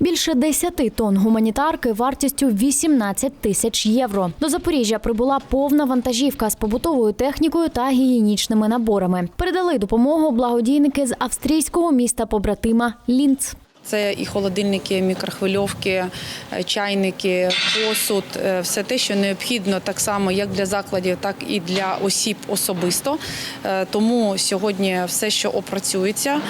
Більше 10 тонн гуманітарки вартістю 18 тисяч євро. До Запоріжжя прибула повна вантажівка з побутовою технікою та гігієнічними наборами. Передали допомогу благодійники з австрійського міста побратима Лінц. Це і холодильники, мікрохвильовки, е, чайники, посуд, е, все те, що необхідно так само як для закладів, так і для осіб особисто. Е, Тому сьогодні все, що опрацюється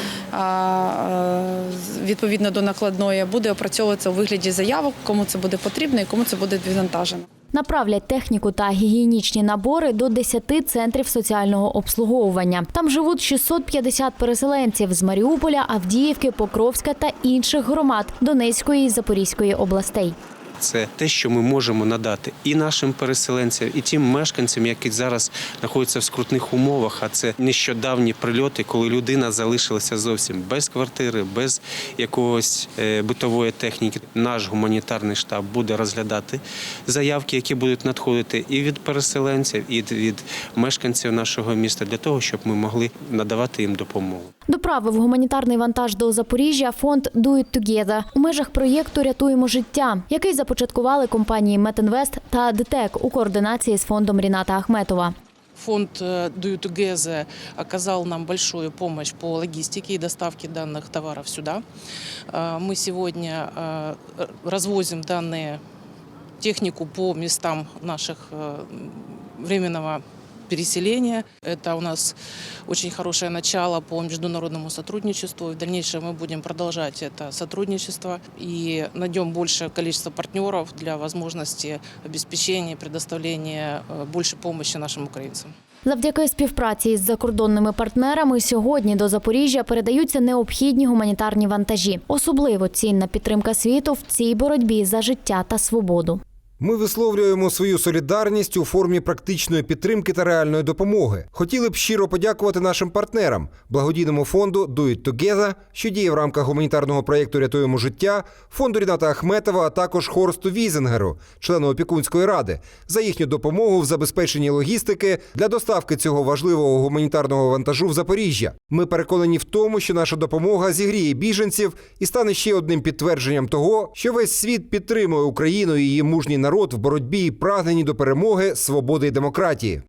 відповідно до накладної, буде опрацьовуватися у вигляді заявок, кому це буде потрібно і кому це буде відвантажено. Направлять техніку та гігієнічні набори до 10 центрів соціального обслуговування. Там живуть 650 переселенців з Маріуполя, Авдіївки, Покровська та інших громад Донецької і Запорізької областей. Це те, що ми можемо надати і нашим переселенцям, і тим мешканцям, які зараз знаходяться в скрутних умовах. А це нещодавні прильоти, коли людина залишилася зовсім без квартири, без якогось е, битової техніки. Наш гуманітарний штаб буде розглядати заявки, які будуть надходити і від переселенців, і від мешканців нашого міста, для того, щоб ми могли надавати їм допомогу. Доправив гуманітарний вантаж до Запоріжжя фонд Do It Together у межах проєкту Рятуємо життя, який започаткували компанії Метинвест та ДТЕК у координації з фондом Ріната Ахметова. Фонд э, Do It Together оказал нам большую помощь по логистике и доставке данных товаров сюда. Э, Мы сегодня э, развозим данные технику по местам наших э, временного переселения. Это у нас очень хорошее начало по международному сотрудничеству. И в дальнейшем мы будем продолжать это сотрудничество и найдем большее количество партнеров для возможности обеспечения и предоставления э, больше помощи нашим украинцам. Завдяки співпраці із закордонними партнерами сьогодні до Запоріжжя передаються необхідні гуманітарні вантажі. Особливо цінна підтримка світу в цій боротьбі за життя та свободу. Ми висловлюємо свою солідарність у формі практичної підтримки та реальної допомоги. Хотіли б щиро подякувати нашим партнерам, благодійному фонду Do It Together, що діє в рамках гуманітарного проєкту Рятуємо життя, фонду Ріната Ахметова, а також Хорсту Візенгеру, члену опікунської ради, за їхню допомогу в забезпеченні логістики для доставки цього важливого гуманітарного вантажу в Запоріжжя. Ми переконані в тому, що наша допомога зігріє біженців і стане ще одним підтвердженням того, що весь світ підтримує Україну і її мужній народ в боротьбі і прагненні до перемоги, свободи і демократії.